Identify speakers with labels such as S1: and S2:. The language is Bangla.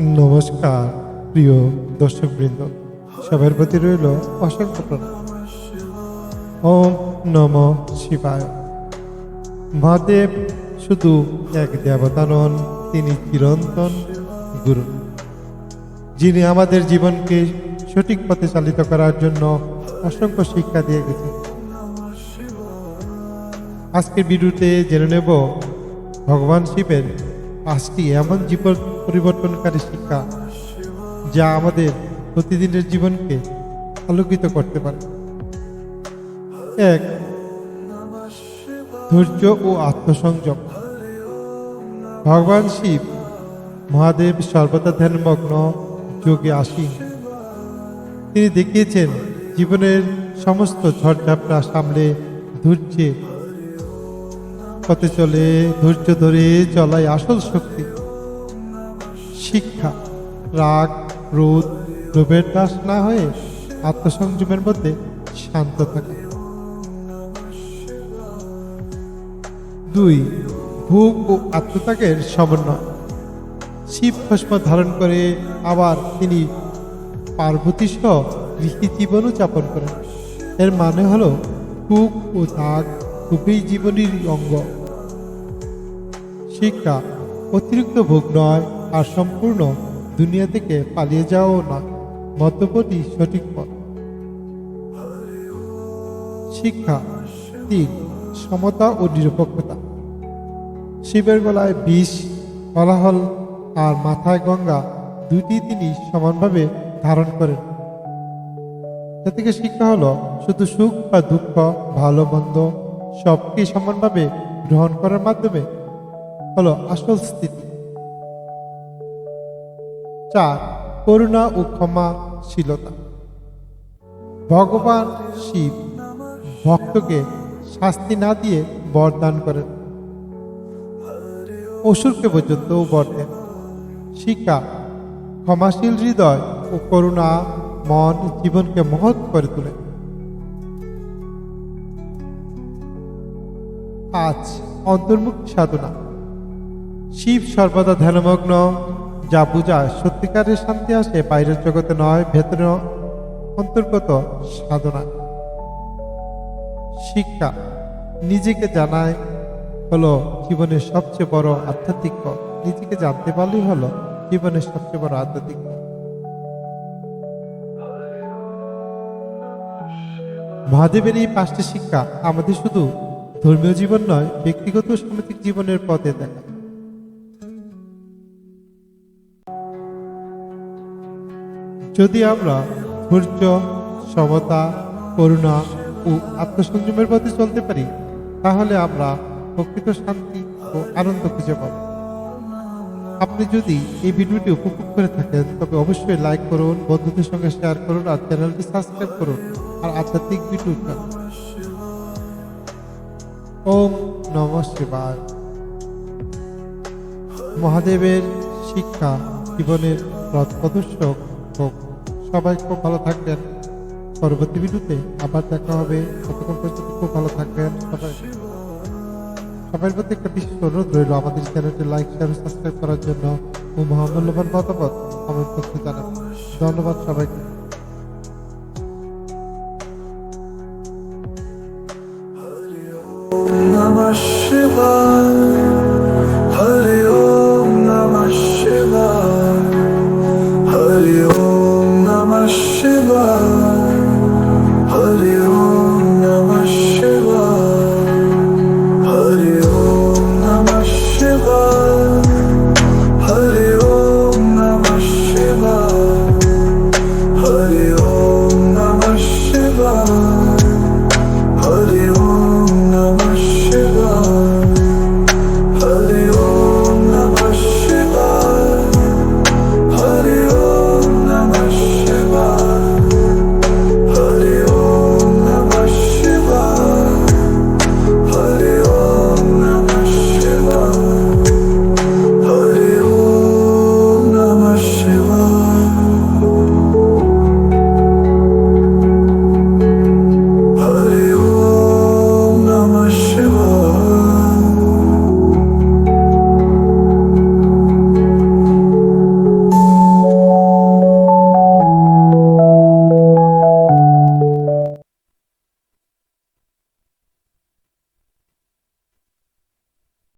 S1: নমস্কার, প্রিয় দর্শকবৃন্দ। সবার প্রতি রইল অসংখ্য প্রণাম। ওম নম শিবায়। মহাদেব শুধু এক দেবতা নন, তিনি চিরন্তন গুরু। যিনি আমাদের জীবনকে সঠিক পথে চালিত করার জন্য অসংখ্য শিক্ষা দিয়ে গেছেন। আজকের ভিডিওতে জেনে নেব, ভগবান শিবের পাঁচটি এমন জীবন পরিবর্তনকারী শিক্ষা, যা আমাদের প্রতিদিনের জীবনকে আলোকিত করতে পারে। এক, ধৈর্য ও আত্মসংযম। ভগবান শিব, মহাদেব সর্বদা ধ্যানমগ্ন যোগে আসীন। তিনি দেখিয়েছেন, জীবনের সমস্ত ঝড়ঝাপটা সামলে ধৈর্যে পথে চলে, ধৈর্য ধরে চলাই আসল শক্তি। শিক্ষা, রাগ ক্রোধ লোভের দাস না হয়ে আত্মসংযমের মধ্যে শান্ত থাকা। দুই, ভোগ ও আত্মত্যাগের সমন্বয়। শিব ভস্ম ধারণ করে আবার তিনি পার্বতী সহ গৃহী জীবনও যাপন করেন। এর মানে হলো কুক ও ত্যাগ খুবই জীবনের অঙ্গ। শিক্ষা, অতিরিক্ত ভোগ নয় আর সম্পূর্ণ দুনিয়া থেকে পালিয়ে যাওয়াও না। মধ্যপতি সঠিক পথ। শিক্ষা তিন সমতা ও নিরপেক্ষতা। শিবের গলায় বিষ হলাহল আর মাথায় গঙ্গা দুটি তিনি সমানভাবে ধারণ করেন। এ থেকে শিক্ষা হলো শুধু সুখ বা দুঃখ, ভালো, মন্দ সবকে সমানভাবে গ্রহণ করার মাধ্যমে হলো আসল স্থিতি। চার, করুণা ও ক্ষমাশীলতা। ভগবান শিব ভক্তকে শাস্তি না দিয়ে বরদান করেন। অসুরকে পর্যন্ত বর দেন। শিক্ষা, ক্ষমাশীল হৃদয় ও করুণা মন জীবনকে মহৎ করে তোলে আজ অন্তর্মুখী সাধনা। শিব সর্বদা ধ্যানমগ্ন যা বোঝায় সত্যিকারের শান্তি আসে, বাইরের জগতে নয়, ভেতরে অন্তর্গত সাধনা শিক্ষা নিজেকে জানায় হলো জীবনের সবচেয়ে বড় আধ্যাত্মিক। নিজেকে জানতে পারলেই হলো জীবনের সবচেয়ে বড় আধ্যাত্মিক। মহাদেবের এই পাঁচটি শিক্ষা আমাদের শুধু ধর্মীয় জীবন নয়, ব্যক্তিগত সামাজিক জীবনের পথে দেখা যদি আমরা ধৈর্য, সমতা, করুণা ও আত্মসংযমের পথে চলতে পারি, তাহলে আমরা প্রকৃত শান্তি ও আনন্দ খুঁজে পাব। আপনি যদি এই ভিডিওটি উপভোগ করে থাকেন, তবে অবশ্যই লাইক করুন, বন্ধুদের সঙ্গে শেয়ার করুন আর চ্যানেলটি সাবস্ক্রাইব করুন আর আধ্যাত্মিক ভিডিও ওম নম মহাদেবের শিক্ষা, জীবনের পথ প্রদর্শক সবাই খুব ভালো থাকবেন। পরবর্তী ভিডিওতে আবার দেখা হবে। ততক্ষণ পর্যন্ত খুব ভালো থাকবেন। সবাই সবার প্রতি একটা বিশেষ অনুরোধ রইল আমাদের চ্যানেলটি লাইক শেয়ার সাবস্ক্রাইব করার জন্য। ও মহামূল্যবান মতামত আমার করতে জানান। ধন্যবাদ সবাইকে। Namah Shivaya love.